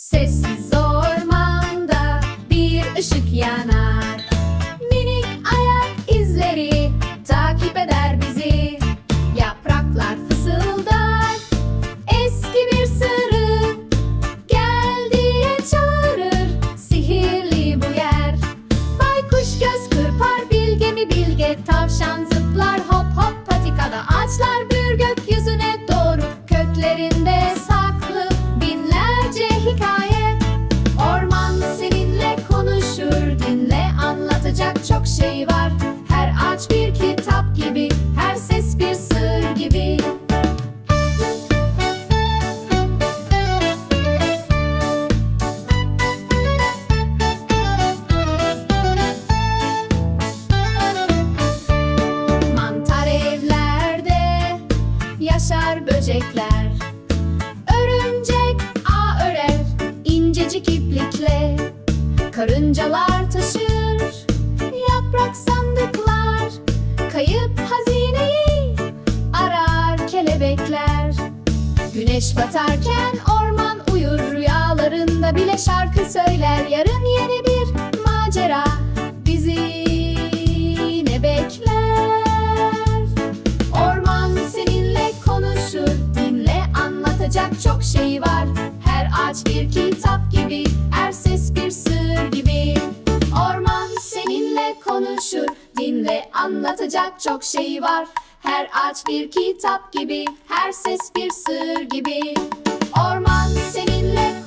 Sessiz ormanda bir ışık yanar yaşar böcekler. Örümcek ağ örer incecik iplikle. Karıncalar taşır yaprak sandıklar. Kayıp hazineyi arar kelebekler. Güneş batarken orman uyur rüyalarında bile şarkı söyler. Yarın yeni bir kitap gibi her ses bir sır gibi. Orman seninle konuşur dinle anlatacak çok şey var. Her ağaç bir kitap gibi her ses bir sır gibi. Orman seninle